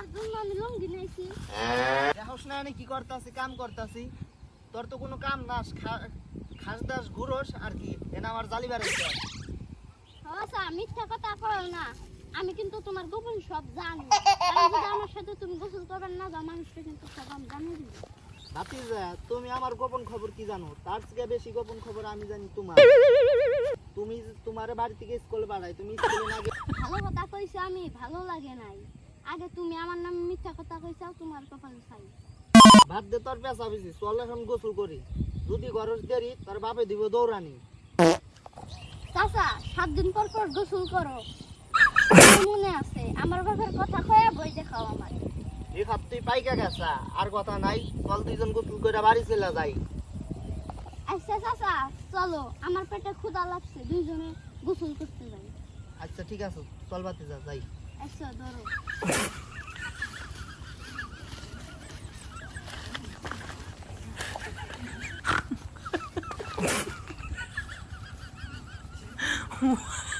আমি লঙ্গি নাইছি দেখোস না আমি কি করতাছি কাম করতাছি। তোর তো কোনো কাম নাস খাস দাস ঘুরোস আর কি এনা আমার জালি বেড়াইছে আচ্ছা মিথ্যা কথা কও না। আমি কিন্তু তোমার গোপন সব জানি। যদি আমার সাথে তুমি গোসল করবেন না যাও কিন্তু সব আমি জানিয়ে দিব। ভাতিজা তুমি আমার গোপন খবর কি জানো? তার থেকে বেশি গোপন খবর আমি জানি তোমার। তুমি তোমার বাড়ি থেকে স্কুলে পাঠাই তুমি স্কুলে না ভালো কথা কইছো আমি ভালো লাগে নাই। আগে তুমি আমার নামে মিথ্যা কথা কইছাও তোমার কপাল চাই ভাত দে তোর পেঁচা বেশি চল এখন গোসল করি। যদি গরজ দেরি তোর বাপে দিব দৌড়ানি। চাচা সাত দিন পর পর গোসল করো। মনে আছে আমার বাবার কথা কয়ে বই দেখাও আমার এই খাপ তুই পাইকা গেছা আর কথা নাই চল দুইজন গোসল করে বাড়ি চলে যাই। আচ্ছা চাচা চলো আমার পেটে ক্ষুধা লাগছে দুইজনে গোসল করতে যাই। আচ্ছা ঠিক আছে চল যা যাই। আচ্ছা ধরো